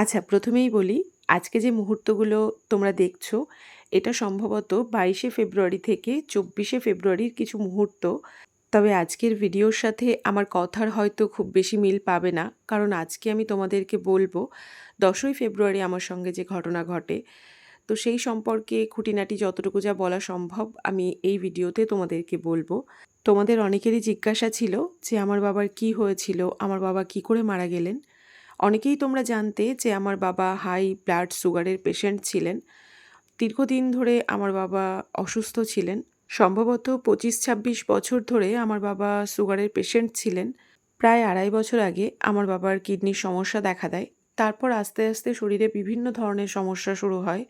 আচ্ছা প্রথমেই বলি, আজকে যে মুহূর্তগুলো তোমরা দেখছ, এটা সম্ভবত বাইশে ফেব্রুয়ারি থেকে চব্বিশে ফেব্রুয়ারির কিছু মুহূর্ত। তবে আজকের ভিডিওর সাথে আমার কথার হয়তো খুব বেশি মিল পাবে না, কারণ আজকে আমি তোমাদেরকে বলব, দশই ফেব্রুয়ারি আমার সঙ্গে যে ঘটনা ঘটে, তো সেই সম্পর্কে খুঁটিনাটি যতটুকু যা বলা সম্ভব আমি এই ভিডিওতে তোমাদেরকে বলব। তোমাদের অনেকেরই জিজ্ঞাসা ছিল যে, আমার বাবার কি হয়েছিল? আমার বাবা কি করে মারা গেলেন? অনেকেই তোমরা জানতে যে আমার বাবা হাই ব্লাড সুগারের পেশেন্ট ছিলেন। দীর্ঘদিন ধরে আমার বাবা অসুস্থ ছিলেন। সম্ভবত পঁচিশ ছাব্বিশ বছর ধরে আমার বাবা সুগারের পেশেন্ট ছিলেন। প্রায় আড়াই বছর আগে আমার বাবার কিডনির সমস্যা দেখা দেয়। তারপর আস্তে আস্তে শরীরে বিভিন্ন ধরনের সমস্যা শুরু হয়।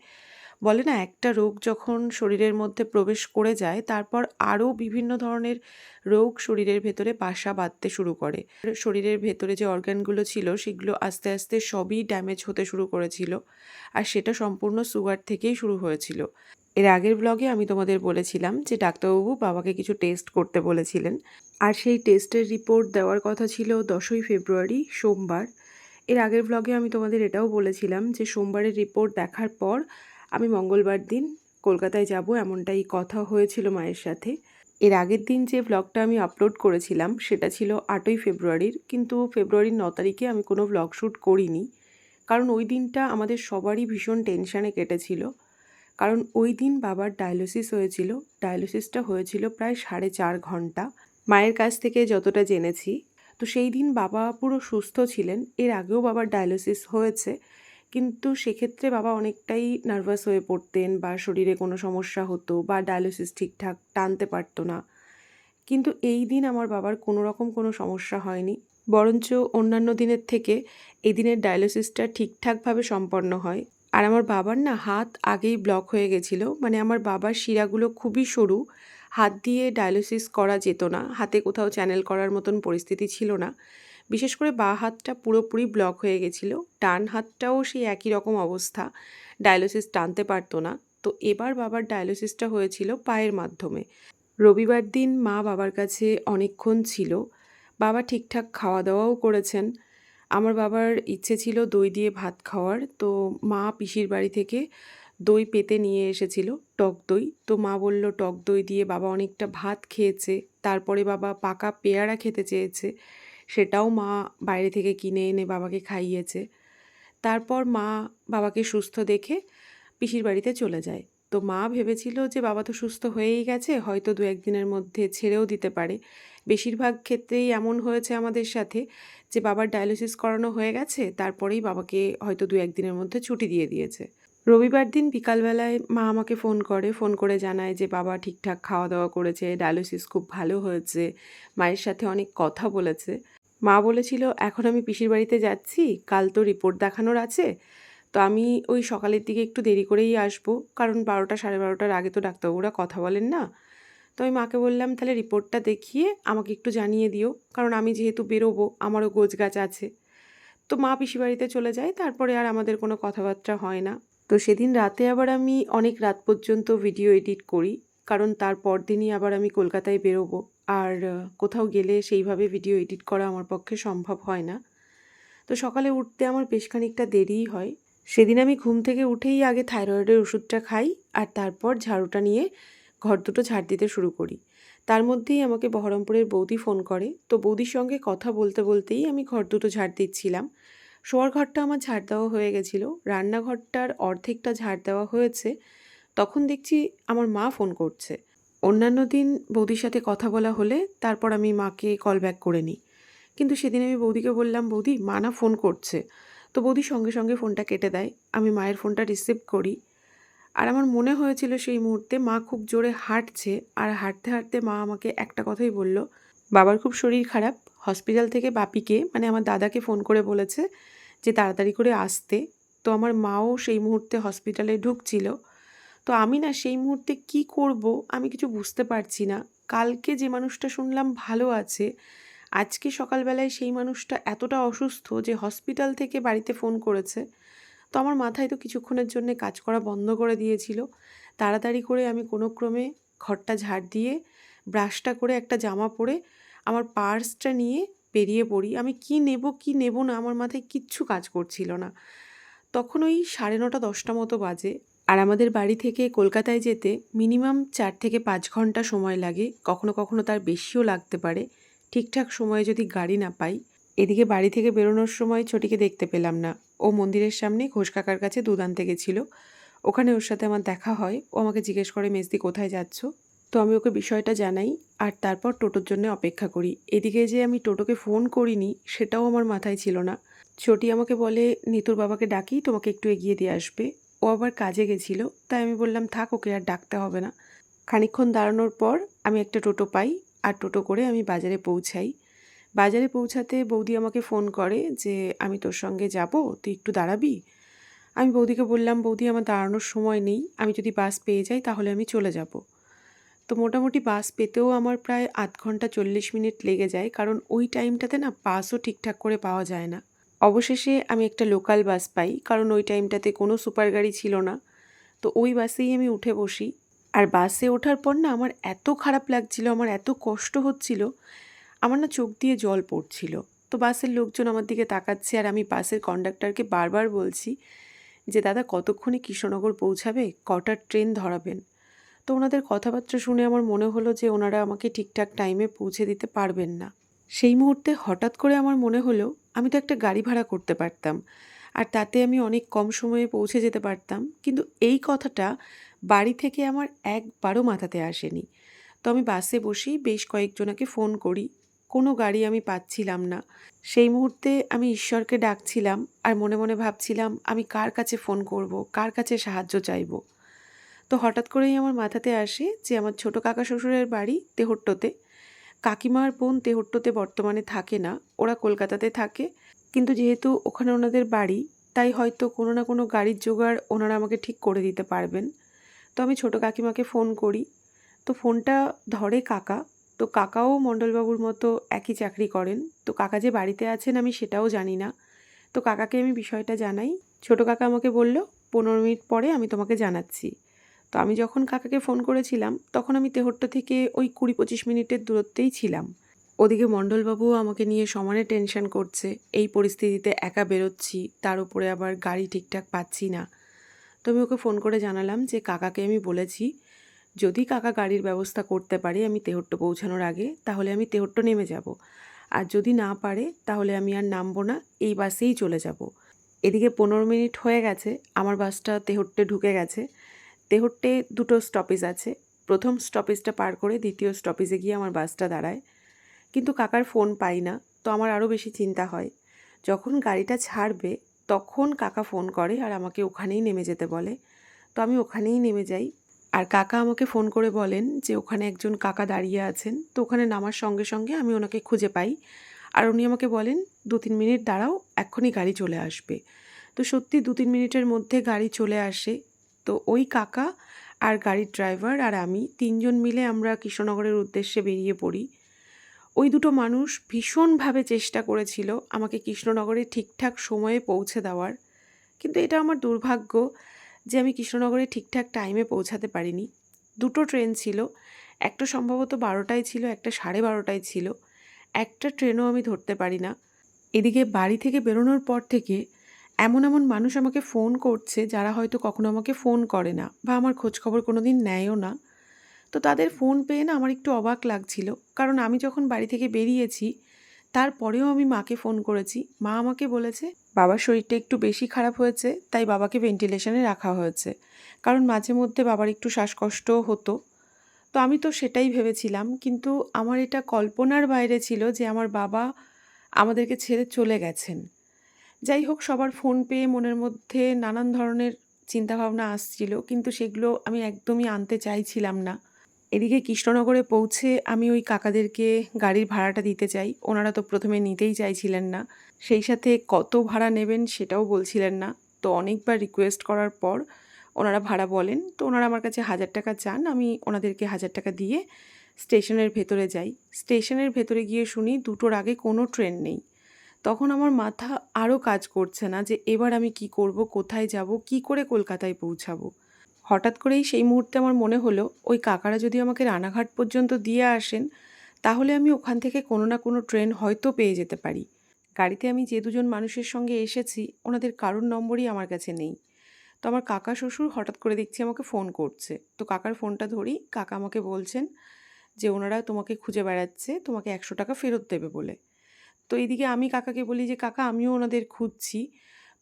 বলে না, একটা রোগ যখন শরীরের মধ্যে প্রবেশ করে যায়, তারপর আরও বিভিন্ন ধরনের রোগ শরীরের ভেতরে বাসা বাঁধতে শুরু করে। শরীরের ভেতরে যে অর্গানগুলো ছিল, সেগুলো আস্তে আস্তে সবই ড্যামেজ হতে শুরু করেছিল আর সেটা সম্পূর্ণ সুগার থেকেই শুরু হয়েছিল। এর আগের ব্লগে আমি তোমাদের বলেছিলাম যে ডাক্তারবাবু বাবাকে কিছু টেস্ট করতে বলেছিলেন আর সেই টেস্টের রিপোর্ট দেওয়ার কথা ছিল দশই ফেব্রুয়ারি, সোমবার। এর আগের ব্লগে আমি তোমাদের এটাও বলেছিলাম যে সোমবারের রিপোর্ট দেখার পর আমি মঙ্গলবার দিন কলকাতায় যাব, এমনটাই কথা হয়েছিল মায়ের সাথে। এর আগের দিন যে ব্লগটা আমি আপলোড করেছিলাম, সেটা ছিল আটই ফেব্রুয়ারির, কিন্তু ফেব্রুয়ারির ন তারিখে আমি কোনো ব্লগ শ্যুট করিনি। কারণ ওই দিনটা আমাদের সবারই ভীষণ টেনশানে কেটেছিল। কারণ ওই দিন বাবার ডায়ালিসিস হয়েছিল ডায়ালিসিসটা হয়েছিল প্রায় সাড়ে চার ঘণ্টা। মায়ের কাছ থেকে যতটা জেনেছি। তো সেই দিন বাবা পুরো সুস্থ ছিলেন, এর আগেও বাবার ডায়ালিসিস হয়েছে। কিন্তু সেক্ষেত্রে বাবা অনেকটাই নার্ভাস হয়ে পড়তেন বা শরীরে কোনো সমস্যা হতো বা ডায়ালিসিস ঠিকঠাক টানতে পারতো না। কিন্তু এই দিন আমার বাবার কোনো রকম কোনো সমস্যা হয়নি। বরঞ্চ অন্যান্য দিনের থেকে এই দিনের ডায়ালিসিসটা ঠিকঠাকভাবে সম্পন্ন হয়। আর আমার বাবার না হাত আগেই ব্লক হয়ে গেছিল। মানে আমার বাবার শিরাগুলো খুবই সরু। হাত দিয়ে ডায়ালিসিস করা যেত না। হাতে কোথাও চ্যানেল করার মতন পরিস্থিতি ছিল না। বিশেষ করে বাঁ হাতটা পুরোপুরি ব্লক হয়ে গেছিল, ডান হাতটাও সেই একই রকম অবস্থা ডায়ালিসিস টানতে পারতো না। তো এবার বাবার ডায়ালিসিসটা হয়েছিল পায়ের মাধ্যমে। রবিবার দিন মা বাবার কাছে অনেকক্ষণ ছিল, বাবা ঠিকঠাক খাওয়া দাওয়াও করেছেন। আমার বাবার ইচ্ছে ছিল দই দিয়ে ভাত খাওয়ার, তো মা পিসির বাড়ি থেকে দই পেতে নিয়ে এসেছিল, টক দই। তো মা বলল, টক দই দিয়ে বাবা অনেকটা ভাত খেয়েছে, তারপরে বাবা পাকা পেয়ারা খেতে চেয়েছে। সেটাও মা বাইরে থেকে কিনে এনে বাবাকে খাইয়েছে। তারপর মা বাবাকে সুস্থ দেখে পিসির বাড়িতে চলে যায়। তো মা ভেবেছিল যে বাবা তো সুস্থ হয়েই গেছে, হয়তো দু একদিনের মধ্যে ছেড়েও দিতে পারে। বেশিরভাগ ক্ষেত্রেই এমন হয়েছে আমাদের সাথে যে বাবার ডায়ালিসিস করানো হয়ে গেছে, তারপরেই বাবাকে হয়তো দু একদিনের মধ্যে ছুটি দিয়ে দিয়েছে। রবিবার দিন বিকালবেলায় মা আমাকে ফোন করে ফোন করে জানায় যে বাবা ঠিকঠাক খাওয়া দাওয়া করেছে, ডায়ালিসিস খুব ভালো হয়েছে, মায়ের সাথে অনেক কথা বলেছে। মা বলেছিল, এখন আমি পিসির বাড়িতে যাচ্ছি, কাল তো রিপোর্ট দেখানোর আছে, তো আমি ওই সকালের দিকে একটু দেরি করেই আসব, কারণ বারোটা সাড়ে বারোটার আগে তো ডাক্তারবাবুরা কথা বলেন না। তো আমি মাকে বললাম, তাহলে রিপোর্টটা দেখিয়ে আমাকে একটু জানিয়ে দিও, কারণ আমি যেহেতু বেরোবো, আমারও গোছ গাছ আছে। তো মা পিসি বাড়িতে চলে যায়, তারপরে আর আমাদের কোনো কথাবার্তা হয় না। তো সেদিন রাতে আবার আমি অনেক রাত পর্যন্ত ভিডিও এডিট করি, কারণ তার পরদিনই আবার আমি কলকাতায় বেরোবো। আর কোথাও গেলে সেইভাবে ভিডিও এডিট করা আমার পক্ষে সম্ভব হয় না। তো সকালে উঠতে আমার বেশ খানিকটা দেরিই হয়। সেদিন আমি ঘুম থেকে উঠেই আগে থাইরয়েডের ওষুধটা খাই আর তারপর ঝাড়ুটা নিয়ে ঘর দুটো ঝাড় দিতে শুরু করি। তার মধ্যেই আমাকে বহরমপুরের বৌদি ফোন করে। তো বৌদির সঙ্গে কথা বলতে বলতেই আমি ঘর দুটো ঝাড় দিচ্ছিলাম। শোয়ার ঘরটা আমার ঝাড় দেওয়া হয়ে গেছিল। রান্নাঘরটার অর্ধেকটা ঝাড় দেওয়া হয়েছে। তখন দেখছি আমার মা ফোন করছে। অন্যান্য দিন বৌদির সাথে কথা বলা হলে তারপর আমি মাকে কল ব্যাক করে নিই। কিন্তু সেদিন আমি বৌদিকে বললাম, বৌদি, মা না ফোন করছে। তো বৌদি সঙ্গে সঙ্গে ফোনটা কেটে দেয়। আমি মায়ের ফোনটা রিসিভ করি। আর আমার মনে হয়েছিল সেই মুহূর্তে মা খুব জোরে হাঁটছে। আর হাঁটতে হাঁটতে মা আমাকে একটা কথাই বলল, বাবার খুব শরীর খারাপ। হসপিটাল থেকে বাপিকে মানে আমার দাদাকে ফোন করে বলেছে যে তাড়াতাড়ি করে আসতে। তো আমার মাও সেই মুহূর্তে হসপিটালে ঢুকছিল। তো আমি না সেই মুহূর্তে কি করব আমি কিছু বুঝতে পারছি না। কালকে যে মানুষটা শুনলাম ভালো আছে, আজকে সকালবেলায় সেই মানুষটা এতটা অসুস্থ যে হসপিটাল থেকে বাড়িতে ফোন করেছে। তো আমার মাথায় তো কিছুক্ষণের জন্য কাজ করা বন্ধ করে দিয়েছিল। তাড়াতাড়ি করে আমি কোনো ক্রমে ঘরটা ঝাড় দিয়ে, ব্রাশটা করে একটা জামা পরে আমার পার্সটা নিয়ে বেরিয়ে পড়ি। আমি কি নেব কি নেব না আমার মাথায় কিচ্ছু কাজ করছিল না। তখন ওই সাড়ে নটা, দশটা মতো বাজে। আর আমাদের বাড়ি থেকে কলকাতায় যেতে মিনিমাম চার থেকে পাঁচ ঘণ্টা সময় লাগে। কখনো কখনো তার বেশিও লাগতে পারে। ঠিকঠাক সময়ে যদি গাড়ি না পাই। এদিকে বাড়ি থেকে বেরোনোর সময় ছোটিকে দেখতে পেলাম না। ও মন্দিরের সামনে ঘোষ কাকার কাছে দুধ আনতে গেছিল। ওখানে ওর সাথে আমার দেখা হয়। ও আমাকে জিজ্ঞেস করে মেজদি কোথায় যাচ্ছ? তো আমি ওকে বিষয়টা জানাই আর তারপর টোটোর জন্য অপেক্ষা করি। এদিকে যে আমি টোটোকে ফোন করিনি, সেটাও আমার মাথায় ছিল না। ছোটি আমাকে বলে, নিতুর বাবাকে ডাকি, তোমাকে একটু এগিয়ে দিয়ে আসবে। ও আবার কাজে গেছিল, তাই আমি বললাম, থাক, ওকে আর ডাকতে হবে না। খানিকক্ষণ দাঁড়ানোর পর আমি একটা টোটো পাই আর টোটো করে আমি বাজারে পৌঁছাই। বাজারে পৌঁছাতে বৌদি আমাকে ফোন করে যে, আমি তোর সঙ্গে যাব, তুই একটু দাঁড়াবি? আমি বৌদিকে বললাম, বৌদি, আমার দাঁড়ানোর সময় নেই, আমি যদি বাস পেয়ে যাই তাহলে আমি চলে যাব। তো মোটামুটি বাস পেতেও আমার প্রায় আধ ঘণ্টা চল্লিশ মিনিট লেগে যায়, কারণ ওই টাইমটাতে না বাসও ঠিকঠাক করে পাওয়া যায় না। অবশেষে আমি একটা লোকাল বাস পাই, কারণ ওই টাইমটাতে কোনো সুপার গাড়ি ছিল না। তো ওই বাসেই আমি উঠে বসি। আর বাসে ওঠার পর না আমার এত খারাপ লাগছিল, আমার এত কষ্ট হচ্ছিল, আমার না চোখ দিয়ে জল পড়ছিল। তো বাসের লোকজন আমার দিকে তাকাচ্ছে আর আমি বাসের কন্ডাক্টরকে বারবার বলছি যে, দাদা, কতক্ষণে কৃষ্ণনগর পৌঁছাবে? কটার ট্রেন ধরাবেন? তো ওনাদের কথাবার্তা শুনে আমার মনে হলো যে, ওনারা আমাকে ঠিকঠাক টাইমে পৌঁছে দিতে পারবেন না। সেই মুহূর্তে হঠাৎ করে আমার মনে হলো আমি তো একটা গাড়ি ভাড়া করতে পারতাম। আর তাতে আমি অনেক কম সময়ে পৌঁছে যেতে পারতাম। কিন্তু এই কথাটা বাড়ি থেকে আমার একবারও মাথাতে আসেনি। তো আমি বাসে বসেই বেশ কয়েকজনাকে ফোন করি। কোনো গাড়ি আমি পাচ্ছিলাম না। সেই মুহূর্তে আমি ঈশ্বরকে ডাকছিলাম আর মনে মনে ভাবছিলাম, আমি কার কাছে ফোন করব, কার কাছে সাহায্য চাইব? তো হঠাৎ করেই আমার মাথাতে আসে যে, আমার ছোট কাকা শ্বশুরের বাড়ি তেহট্টতে। কাকিমার বোন তেহট্টতে বর্তমানে থাকে না, ওরা কলকাতাতে থাকে। কিন্তু যেহেতু ওখানে ওনাদের বাড়ি, তাই হয়তো কোনো না কোনো গাড়ির জোগাড় ওনারা আমাকে ঠিক করে দিতে পারবেন। তো আমি ছোট কাকিমাকে ফোন করি। তো ফোনটা ধরে কাকা। তো কাকাও মণ্ডলবাবুর মতো একই চাকরি করেন। তো কাকা যে বাড়িতে আছেন আমি সেটাও জানি না। তো কাকাকে আমি বিষয়টা জানাই। ছোট কাকা আমাকে বলল, পনেরো মিনিট পরে আমি তোমাকে জানাচ্ছি। তো আমি যখন কাকাকে ফোন করেছিলাম, তখন আমি তেহট্ট থেকে ওই কুড়ি পঁচিশ মিনিটের দূরত্বেই ছিলাম। ওদিকে মণ্ডলবাবুও আমাকে নিয়ে সমানে টেনশন করছে, এই পরিস্থিতিতে একা বেরোচ্ছি, তার উপরে আবার গাড়ি ঠিকঠাক পাচ্ছি না। তো আমি ওকে ফোন করে জানালাম যে, কাকাকে আমি বলেছি, যদি কাকা গাড়ির ব্যবস্থা করতে পারে আমি তেহট্ট পৌঁছানোর আগে, তাহলে আমি তেহট্ট নেমে যাব। আর যদি না পারে, তাহলে আমি আর নামবো না, এই বাসেই চলে যাব। এদিকে পনেরো মিনিট হয়ে গেছে, আমার বাসটা তেহট্টে ঢুকে গেছে। তেহট্টে দুটো স্টপেজ আছে। প্রথম স্টপেজটা পার করে দ্বিতীয় স্টপেজে গিয়ে আমার বাসটা দাঁড়ায়। কিন্তু কাকার ফোন পাই না, তো আমার আরও বেশি চিন্তা হয়। যখন গাড়িটা ছাড়বে, তখন কাকা ফোন করে আর আমাকে ওখানেই নেমে যেতে বলে। তো আমি ওখানেই নেমে যাই। আর কাকা আমাকে ফোন করে বলেন যে, ওখানে একজন কাকা দাঁড়িয়ে আছেন, তো ওখানে নামার সঙ্গে সঙ্গে আমি ওনাকে খুঁজে পাই। আর উনি আমাকে বলেন দু তিন মিনিট দাঁড়াও, এক্ষুনি গাড়ি চলে আসবে। তো সত্যি দু তিন মিনিটের মধ্যে গাড়ি চলে আসে। তো ওই কাকা আর গাড়ির ড্রাইভার আর আমি তিনজন মিলে আমরা কৃষ্ণনগরের উদ্দেশ্যে বেরিয়ে পড়ি। ওই দুটো মানুষ ভীষণভাবে চেষ্টা করেছিল আমাকে কৃষ্ণনগরে ঠিকঠাক সময়ে পৌঁছে দেওয়ার। কিন্তু এটা আমার দুর্ভাগ্য যে আমি কৃষ্ণনগরে ঠিকঠাক টাইমে পৌঁছাতে পারিনি। দুটো ট্রেন ছিল, একটা সম্ভবত বারোটায় ছিল, একটা সাড়ে বারোটায় ছিল। একটা ট্রেনও আমি ধরতে পারি না। এদিকে বাড়ি থেকে বেরোনোর পর থেকে এমন এমন মানুষ আমাকে ফোন করছে যারা হয়তো কখনো আমাকে ফোন করে না বা আমার খোঁজখবর কোনো দিন নেয়ও না। তো তাদের ফোন পেয়ে না আমার একটু অবাক লাগছিল। কারণ আমি যখন বাড়ি থেকে বেরিয়েছি, তারপরেও আমি মাকে ফোন করেছি। মা আমাকে বলেছে, বাবার শরীরটা একটু বেশি খারাপ হয়েছে, তাই বাবাকে ভেন্টিলেশনে রাখা হয়েছে। কারণ মাঝে মধ্যে বাবার একটু শ্বাসকষ্টও হতো। তো আমি তো সেটাই ভেবেছিলাম, কিন্তু আমার এটা কল্পনার বাইরে ছিল যে আমার বাবা আমাদেরকে ছেড়ে চলে গেছেন। যাই হোক, সবার ফোন পেয়ে মনের মধ্যে নানান ধরনের চিন্তাভাবনা আসছিল, কিন্তু সেগুলো আমি একদমই আনতে চাইছিলাম না। এদিকে কৃষ্ণনগরে পৌঁছে আমি ওই কাকাদেরকে গাড়ির ভাড়াটা দিতে চাই, ওনারা তো প্রথমে নিতেই চাইছিলেন না। সেই সাথে কত ভাড়া নেবেন সেটাও বলছিলেন না। তো অনেকবার রিকোয়েস্ট করার পর ওনারা ভাড়া বলেন, তো ওনারা আমার কাছে হাজার টাকা চান, আমি ওনাদেরকে হাজার টাকা দিয়ে স্টেশনের ভেতরে যাই। স্টেশনের ভেতরে গিয়ে শুনি দুটোর আগে কোনো ট্রেন নেই। তখন আমার মাথা আরও কাজ করছে না যে এবার আমি কি করব, কোথায় যাব, কি করে কলকাতায় পৌঁছাবো। হঠাৎ করেই সেই মুহূর্তে আমার মনে হলো, ওই কাকারা যদি আমাকে রানাঘাট পর্যন্ত দিয়ে আসেন, তাহলে আমি ওখান থেকে কোনো না কোনো ট্রেন হয়তো পেয়ে যেতে পারি। গাড়িতে আমি যে দুজন মানুষের সঙ্গে এসেছি, ওনাদের কারোর নম্বরই আমার কাছে নেই। তো আমার কাকা শ্বশুর হঠাৎ করে দেখছি আমাকে ফোন করছে। তো কাকার ফোনটা ধরি, কাকা আমাকে বলছেন যে, ওনারা তোমাকে খুঁজে বেড়াচ্ছে, তোমাকে একশো টাকা ফেরত দেবে বলে। তো এইদিকে আমি কাকাকে বলি যে, কাকা, আমিও ওনাদের খুঁজছি।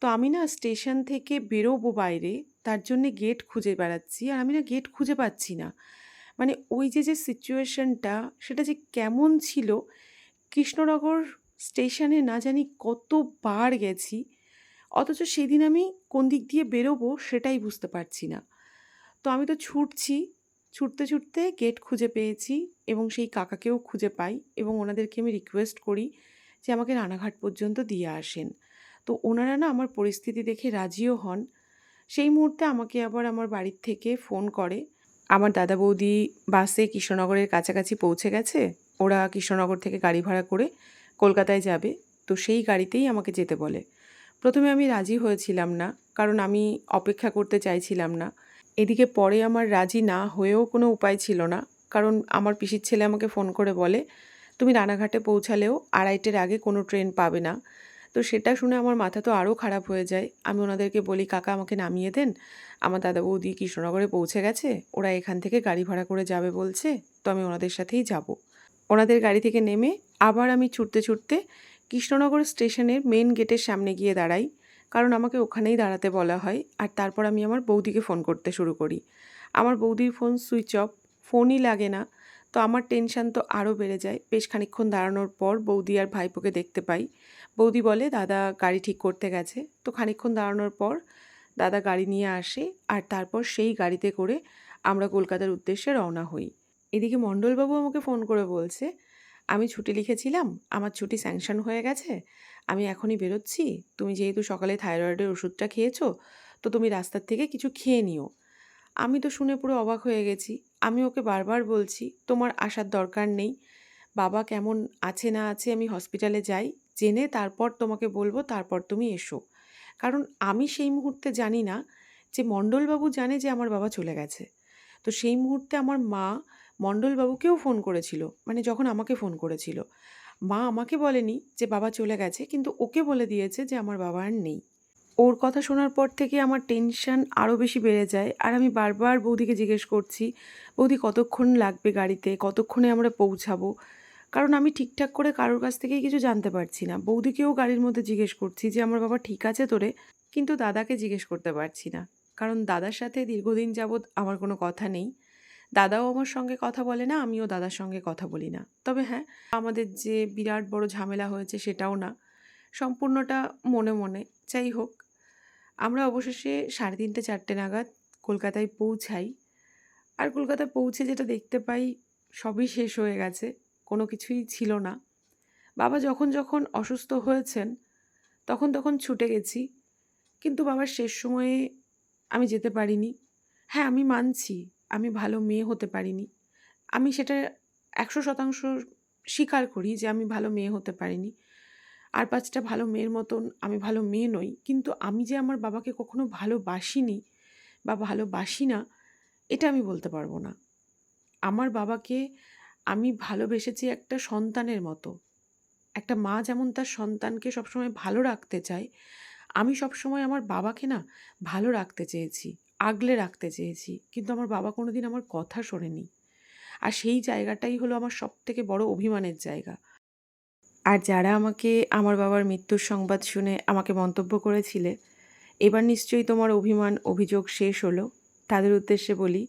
তো আমি না স্টেশন থেকে বেরোবো বাইরে, তার জন্যে গেট খুঁজে বেড়াচ্ছি। আর আমি না গেট খুঁজে পাচ্ছি না। মানে ওই যে যে সিচুয়েশনটা সেটা যে কেমন ছিল, কৃষ্ণনগর স্টেশনে না জানি কতবার গেছি, অথচ সেদিন আমি কোন দিক দিয়ে বেরোবো সেটাই বুঝতে পারছি না। তো আমি তো ছুটছি, ছুটতে ছুটতে গেট খুঁজে পেয়েছি এবং সেই কাকাকেও খুঁজে পাই এবং ওনাদেরকে আমি রিকোয়েস্ট করি যে আমাকে রানাঘাট পর্যন্ত দিয়ে আসেন। তো ওনারা না আমার পরিস্থিতি দেখে রাজিও হন। সেই মুহূর্তে আমাকে আবার আমার বাড়ির থেকে ফোন করে, আমার দাদা বৌদি বাসে কৃষ্ণনগরের কাছাকাছি পৌঁছে গেছে, ওরা কৃষ্ণনগর থেকে গাড়ি ভাড়া করে কলকাতায় যাবে। তো সেই গাড়িতেই আমাকে যেতে বলে। প্রথমে আমি রাজি হয়েছিলাম না, কারণ আমি অপেক্ষা করতে চাইছিলাম না। এদিকে পরে আমার রাজি না হয়েও কোনো উপায় ছিল না, কারণ আমার পিসির ছেলে আমাকে ফোন করে বলে তুমি রানাঘাটে পৌঁছালেও আড়াইটের আগে কোনো ট্রেন পাবে না। তো সেটা শুনে আমার মাথা তো আরও খারাপ হয়ে যায়। আমি ওনাদেরকে বলি, কাকা, আমাকে নামিয়ে দেন। আমার দাদা বৌদি কৃষ্ণনগরে পৌঁছে গেছে। ওরা এখান থেকে গাড়ি ভাড়া করে যাবে বলছে, তো আমি ওনাদের সাথেই যাব। ওনাদের গাড়ি থেকে নেমে আবার আমি ছুটতে ছুটতে কৃষ্ণনগর স্টেশনের মেন গেটের সামনে গিয়ে দাঁড়াই। কারণ আমাকে ওখানেই দাঁড়াতে বলা হয়। আর তারপর আমি আমার বৌদিকে ফোন করতে শুরু করি। আমার বৌদির ফোন সুইচ অফ, ফোনই লাগে না। তো আমার টেনশান তো আরও বেড়ে যায়। বেশ খানিক্ষণ দাঁড়ানোর পর বৌদি আর ভাইপোকে দেখতে পাই। বৌদি বলে, দাদা গাড়ি ঠিক করতে গেছে। তো খানিক্ষণ দাঁড়ানোর পর দাদা গাড়ি নিয়ে আসে আর তারপর সেই গাড়িতে করে আমরা কলকাতার উদ্দেশ্যে রওনা হই। এদিকে মণ্ডলবাবু আমাকে ফোন করে বলছে, আমি ছুটি লিখেছিলাম, আমার ছুটি স্যাংশন হয়ে গেছে, আমি এখনই বেরোচ্ছি। তুমি যেহেতু সকালে থাইরয়েডের ওষুধটা খেয়েছো, তো তুমি রাস্তার থেকে কিছু খেয়ে নিও। আমি তো শুনে পুরো অবাক হয়ে গেছি। আমি ওকে বারবার বলছি, তোমার আসার দরকার নেই। বাবা কেমন আছে না আছে আমি হসপিটালে যাই, জেনে তারপর তোমাকে বলব, তারপর তুমি এসো। কারণ আমি সেই মুহূর্তে জানি না যে মণ্ডলবাবু জানে যে আমার বাবা চলে গেছে। তো সেই মুহূর্তে আমার মা মণ্ডলবাবুকেও ফোন করেছিল মানে যখন আমাকে ফোন করেছিল। মা আমাকে বলেনি যে বাবা চলে গেছে, কিন্তু ওকে বলে দিয়েছে যে আমার বাবা আর নেই। ওর কথা শোনার পর থেকে আমার টেনশন আরও বেশি বেড়ে যায়। আর আমি বারবার বৌদিকে জিজ্ঞেস করছি, বৌদি, কতক্ষণ লাগবে গাড়িতে? কতক্ষণে আমরা পৌঁছাবো? কারণ আমি ঠিকঠাক করে কারোর কাছ থেকেই কিছু জানতে পারছি না। বৌদিকেও গাড়ির মধ্যে জিজ্ঞেস করছি যে, আমার বাবা ঠিক আছে তোরে? কিন্তু দাদাকে জিজ্ঞেস করতে পারছি না। কারণ দাদার সাথে দীর্ঘদিন যাবৎ আমার কোনো কথা নেই। দাদাও আমার সঙ্গে কথা বলে না, আমিও দাদার সঙ্গে কথা বলি না। তবে হ্যাঁ আমাদের যে বিরাট বড় ঝামেলা হয়েছে সেটাও না। সম্পূর্ণটা মনে মনে। যাই হোক আমরা অবশেষে সাড়ে তিনটে, চারটে নাগাদ কলকাতায় পৌঁছাই। আর কলকাতায় পৌঁছে যেটা দেখতে পাই, সবই শেষ হয়ে গেছে, কোনো কিছুই ছিল না। বাবা যখন যখন অসুস্থ হয়েছেন, তখন তখন ছুটে গেছি, কিন্তু বাবার শেষ সময়ে আমি যেতে পারিনি। হ্যাঁ আমি মানছি, আমি ভালো মেয়ে হতে পারিনি। আমি সেটা একশো শতাংশ স্বীকার করি যে আমি ভালো মেয়ে হতে পারিনি। আর পাঁচটা ভালো মেয়ের মতন আমি ভালো মেয়ে নই। কিন্তু আমি যে আমার বাবাকে কখনো ভালোবাসিনি বা ভালোবাসি না, এটা আমি বলতে পারব না। আমার বাবাকে আমি ভালোবেসেছি একটা সন্তানের মতো। একটা মা যেমন তার সন্তানকে সবসময় ভালো রাখতে চায়, আমি সবসময় আমার বাবাকে না ভালো রাখতে চেয়েছি, আগলে রাখতে চেয়েছি। কিন্তু আমার বাবা কোনো দিন আমার কথা শোনেনি। আর সেই জায়গাটাই হলো আমার সব থেকে বড় অভিমানের জায়গা। আর যারা আমাকে আমার বাবার মৃত্যুর সংবাদ শুনে আমাকে মন্তব্য করেছিলে, এবার নিশ্চয়ই তোমার অভিমান, অভিযোগ শেষ হলো। তাদের উদ্দেশ্যে বলি,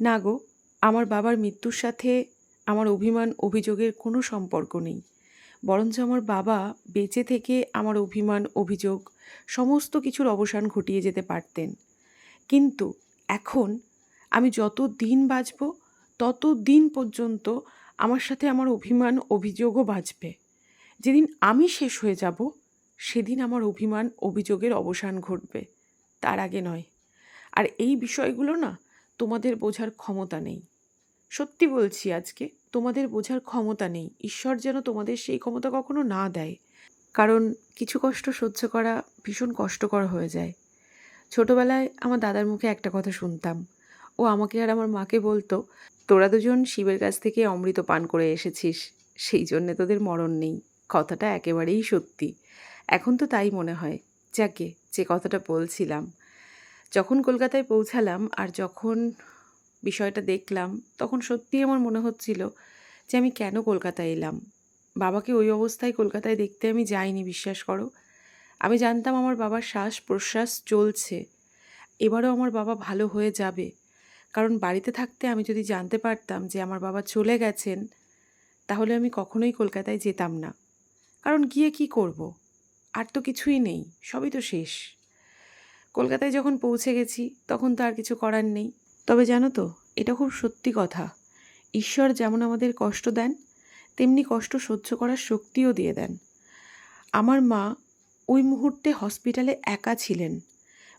না গো, আমার বাবার মৃত্যুর সাথে আমার অভিমান, অভিযোগের কোনো সম্পর্ক নেই। বরঞ্চ আমার বাবা বেঁচে থেকে আমার অভিমান, অভিযোগ, সমস্ত কিছুর অবসান ঘটিয়ে যেতে পারতেন। কিন্তু এখন আমি যত দিন বাঁচব, তত দিন পর্যন্ত আমার সাথে আমার অভিমান, অভিযোগও বাঁচবে। যেদিন আমি শেষ হয়ে যাব, সেদিন আমার অভিমান, অভিযোগের অবসান ঘটবে। তার আগে নয়। আর এই বিষয়গুলো না তোমাদের বোঝার ক্ষমতা নেই। সত্যি বলছি আজকে, তোমাদের বোঝার ক্ষমতা নেই। ঈশ্বর যেন তোমাদের সেই ক্ষমতা কখনো না দেয়। কারণ কিছু কষ্ট সহ্য করা ভীষণ কষ্টকর হয়ে যায়। ছোটোবেলায় আমার দাদার মুখে একটা কথা শুনতাম। ও আমাকে আর আমার মাকে বলতো, তোরা দুজন শিবের কাছ থেকে অমৃত পান করে এসেছিস। সেই জন্যে তোদের মরণ নেই। কথাটা একেবারেই সত্যি। এখন তো তাই মনে হয়। যাকে, যে কথাটা বলছিলাম। যখন কলকাতায় পৌঁছালাম আর যখন বিষয়টা দেখলাম, তখন সত্যিই আমার মনে হচ্ছিল যে আমি কেন কলকাতায় এলাম? বাবাকে ওই অবস্থায় কলকাতায় দেখতে আমি যাইনি, বিশ্বাস করো। আমি জানতাম আমার বাবার শ্বাস প্রশ্বাস চলছে। এবারও আমার বাবা ভালো হয়ে যাবে। কারণ বাড়িতে থাকতে আমি যদি জানতে পারতাম যে আমার বাবা চলে গেছেন, তাহলে আমি কখনোই কলকাতায় যেতাম না। কারণ গিয়ে কি করব? আর তো কিছুই নেই, সবই তো শেষ। কলকাতায় যখন পৌঁছে গেছি, তখন তো আর কিছু করার নেই। তবে জানো তো, এটা খুব সত্যি কথা। ঈশ্বর যেমন আমাদের কষ্ট দেন, তেমনি কষ্ট সহ্য করার শক্তিও দিয়ে দেন। আমার মা ওই মুহূর্তে হসপিটালে একা ছিলেন।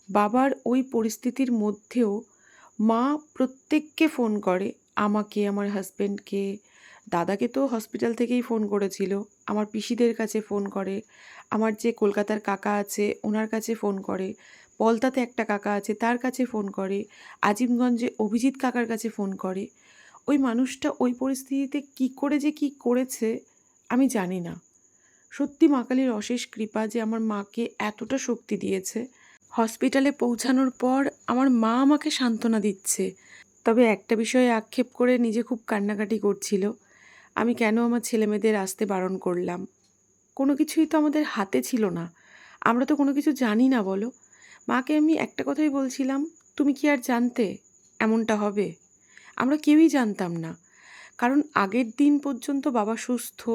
বাবার ওই পরিস্থিতির মধ্যেও মা প্রত্যেককে ফোন করে, আমাকে, আমার হাজব্যান্ডকে দাদাকে তো হসপিটাল থেকেই ফোন করেছিল। আমার পিসিদের কাছে ফোন করে। আমার যে কলকাতার কাকা আছে, ওনার কাছে ফোন করে। পলতাতে একটা কাকা আছে, তার কাছে ফোন করে। আজিমগঞ্জে অভিজিৎ কাকার কাছে ফোন করে। ওই মানুষটা ওই পরিস্থিতিতে কি করে যে কি করেছে, আমি জানি না। সত্যি মা কালীর অশেষ কৃপা যে আমার মাকে এতটা শক্তি দিয়েছে। হসপিটালে পৌঁছানোর পর আমার মা আমাকে সান্ত্বনা দিচ্ছে। তবে একটা বিষয়ে আক্ষেপ করে নিজে খুব কান্নাকাটি করছিল। আমি কেন আমার ছেলেমেয়েদের আসতে বারণ করলাম? কোনো কিছুই তো আমাদের হাতে ছিল না। আমরা তো কোনো কিছু জানি না, বলো। মাকে আমি একটা কথাই বলছিলাম, তুমি কি আর জানতে? এমনটা হবে? আমরা কেউই জানতাম না। কারণ আগের দিন পর্যন্ত বাবা সুস্থ,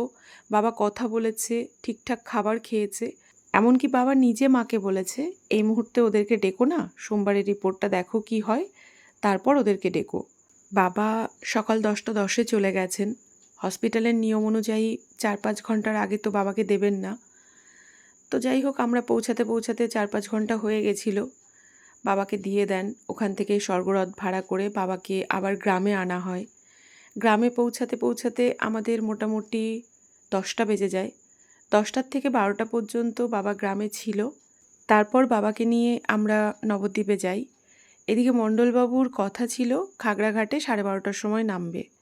বাবা কথা বলেছে, ঠিকঠাক খাবার খেয়েছে। এমনকি বাবা নিজে মাকে বলেছে, এই মুহূর্তে ওদেরকে ডেকো না, সোমবারের রিপোর্টটা দেখো কি হয়, তারপর ওদেরকে ডেকো। বাবা সকাল দশটা দশে চলে গেছেন। হসপিটালের নিয়ম অনুযায়ী চার পাঁচ ঘণ্টার আগে তো বাবাকে দেবেন না। তো যাই হোক, আমরা পৌঁছাতে পৌঁছাতে চার পাঁচ ঘণ্টা হয়ে গেছিল। বাবাকে দিয়ে দেন, ওখান থেকে স্বর্গরথ ভাড়া করে বাবাকে আবার গ্রামে আনা হয়। গ্রামে পৌঁছাতে পৌঁছাতে আমাদের মোটামুটি দশটা বেজে যায়। দশটার থেকে বারোটা পর্যন্ত বাবা গ্রামে ছিল। তারপর বাবাকে নিয়ে আমরা নবদ্বীপে যাই। এদিকে মণ্ডলবাবুর কথা ছিল, খাগড়াঘাটে সাড়ে বারোটার সময় নামবে।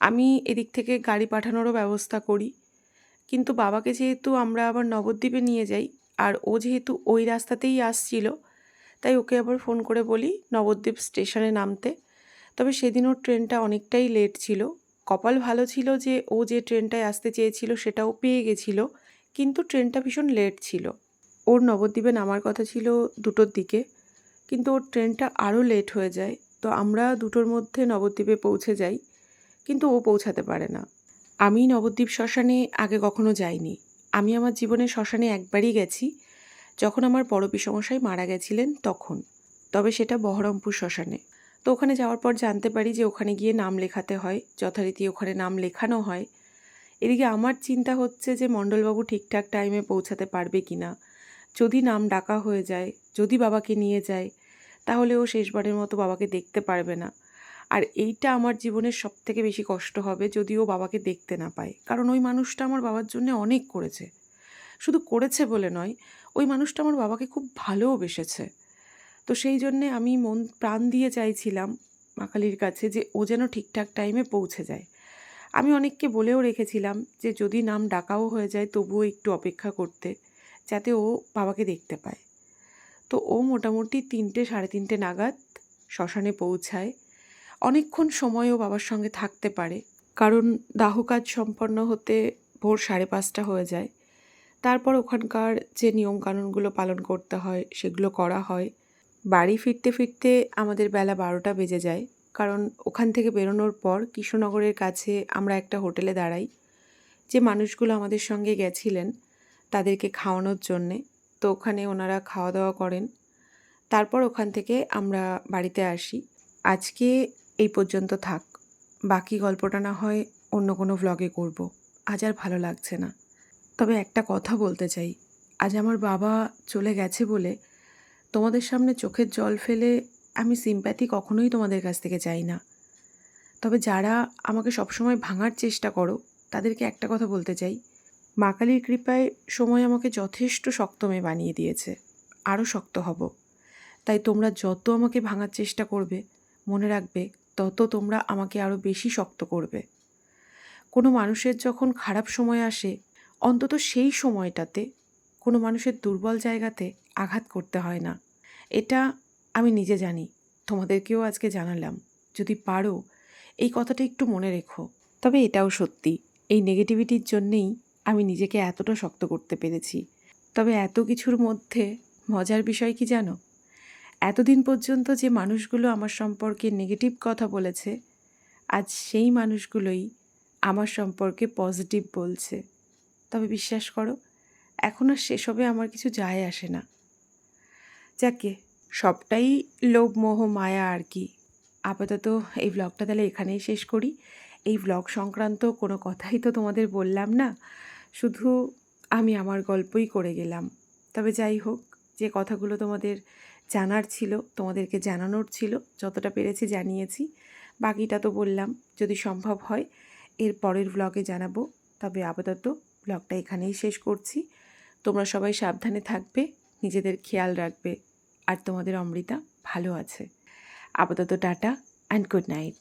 আমি এদিক থেকে গাড়ি পাঠানোরও ব্যবস্থা করি। কিন্তু বাবাকে যেহেতু আমরা আবার নবদ্বীপে নিয়ে যাই, আর ও যেহেতু ওই রাস্তাতেই আসছিল, তাই ওকে আবার ফোন করে বলি নবদ্বীপ স্টেশনে নামতে। তবে সেদিন ওর ট্রেনটা অনেকটাই লেট ছিল। কপাল ভালো ছিল যে ও যে ট্রেনটায় আসতে চেয়েছিল সেটাও পেয়ে গেছিল, কিন্তু ট্রেনটা ভীষণ লেট ছিল। ওর নবদ্বীপে নামার কথা ছিল দুটোর দিকে, কিন্তু ওর ট্রেনটা আরও লেট হয়ে যায়। তো আমরা দুটোর মধ্যে নবদ্বীপে পৌঁছে যাই। কিন্তু ও পৌঁছাতে পারে না। আমি নবদ্বীপ শ্মশানে আগে কখনো যাইনি। আমি আমার জীবনে শ্মশানে একবারই গেছি। যখন আমার বড় পিসমশাই মারা গেছিলেন তখন। তবে সেটা বহরমপুর শ্মশানে। তো ওখানে যাওয়ার পর জানতে পারি যে ওখানে গিয়ে নাম লেখাতে হয়, যথারীতি ওখানে নাম লেখানো হয়। এদিকে আমার চিন্তা হচ্ছে যে মণ্ডলবাবু ঠিকঠাক টাইমে পৌঁছাতে পারবে কি না যদি নাম ডাকা হয়ে যায়, যদি বাবাকে নিয়ে যায়, তাহলে ও শেষবারের মতো বাবাকে দেখতে পারবে না। আর এইটা আমার জীবনের সব থেকে বেশি কষ্ট হবে যদি ও বাবাকে দেখতে না পায় কারণ ওই মানুষটা আমার বাবার জন্য অনেক করেছে। শুধু করেছে বলে নয়, ওই মানুষটা আমার বাবাকে খুব ভালোও বেসেছে। তো সেই জন্যে আমি মন, প্রাণ দিয়ে চাইছিলাম মাকালির কাছে যে ও যেন ঠিকঠাক টাইমে পৌঁছে যায়। আমি অনেককে বলেও রেখেছিলাম যে যদি নাম ডাকাও হয়ে যায় তবুও একটু অপেক্ষা করতে, যাতে ও বাবাকে দেখতে পায়। তো ও মোটামুটি তিনটে, সাড়ে তিনটে নাগাদ শ্মশানে পৌঁছায়। অনেকক্ষণ সময়ও বাবার সঙ্গে থাকতে পারে। কারণ দাহ কাজ সম্পন্ন হতে ভোর সাড়ে পাঁচটা হয়ে যায়। তারপর ওখানকার যে নিয়মকানুনগুলো পালন করতে হয়, সেগুলো করা হয়। বাড়ি ফিরতে ফিরতে আমাদের বেলা বারোটা বেজে যায়। কারণ ওখান থেকে বেরোনোর পর কৃষ্ণনগরের কাছে আমরা একটা হোটেলে দাঁড়াই। যে মানুষগুলো আমাদের সঙ্গে গেছিলেন তাদেরকে খাওয়ানোর জন্যে। তো ওখানে ওনারা খাওয়া দাওয়া করেন। তারপর ওখান থেকে আমরা বাড়িতে আসি। আজকে এই পর্যন্ত থাক। বাকি গল্পটা না হয় অন্য কোনো ভ্লগে করব। আজ আর ভালো লাগছে না। তবে একটা কথা বলতে চাই। আজ আমার বাবা চলে গেছে বলে তোমাদের সামনে চোখের জল ফেলে আমি সিম্প্যাথি কখনোই তোমাদের কাছ থেকে চাই না। তবে যারা আমাকে সবসময় ভাঙার চেষ্টা করো, তাদেরকে একটা কথা বলতে চাই। মা কালীর কৃপায় সময় আমাকে যথেষ্ট শক্ত মেয়ে বানিয়ে দিয়েছে। আরও শক্ত হব। তাই তোমরা যত আমাকে ভাঙার চেষ্টা করবে, মনে রাখবে তত তোমরা আমাকে আরও বেশি শক্ত করবে। কোনো মানুষের যখন খারাপ সময় আসে, অন্তত সেই সময়টাতে কোনো মানুষের দুর্বল জায়গাতে আঘাত করতে হয় না। এটা আমি নিজে জানি, তোমাদেরকেও আজকে জানালাম। যদি পারো, এই কথাটা একটু মনে রেখো। তবে এটাও সত্যি, এই নেগেটিভিটির জন্যেই আমি নিজেকে এতটা শক্ত করতে পেরেছি। তবে এত কিছুর মধ্যে মজার বিষয় কি জানো? এতদিন পর্যন্ত যে মানুষগুলো আমার সম্পর্কে নেগেটিভ কথা বলেছে, আজ সেই মানুষগুলোই আমার সম্পর্কে পজিটিভ বলছে। তবে বিশ্বাস করো, এখন আর সেসবে আমার কিছু যায় আসে না। যাকে, সবটাই লোভ, মোহ, মায়া আর কি। আপাতত এই ব্লগটা তাহলে এখানেই শেষ করি। এই ব্লগ সংক্রান্ত কোনো কথাই তো তোমাদের বললাম না, শুধু আমি আমার গল্পই করে গেলাম। তবে যাই হোক, যে কথাগুলো তোমাদের জানার ছিল, তোমাদেরকে জানানোর ছিল, যতটা পেরেছি জানিয়েছি। বাকিটা তো বললাম, যদি সম্ভব হয়, এর পরের ব্লগে জানাব। তবে আপাতত ব্লগটা এখানেই শেষ করছি। তোমরা সবাই সাবধানে থাকবে, নিজেদের খেয়াল রাখবে, আর তোমাদের অমৃতা ভালো আছে। আপাতত টাটা অ্যান্ড গুড নাইট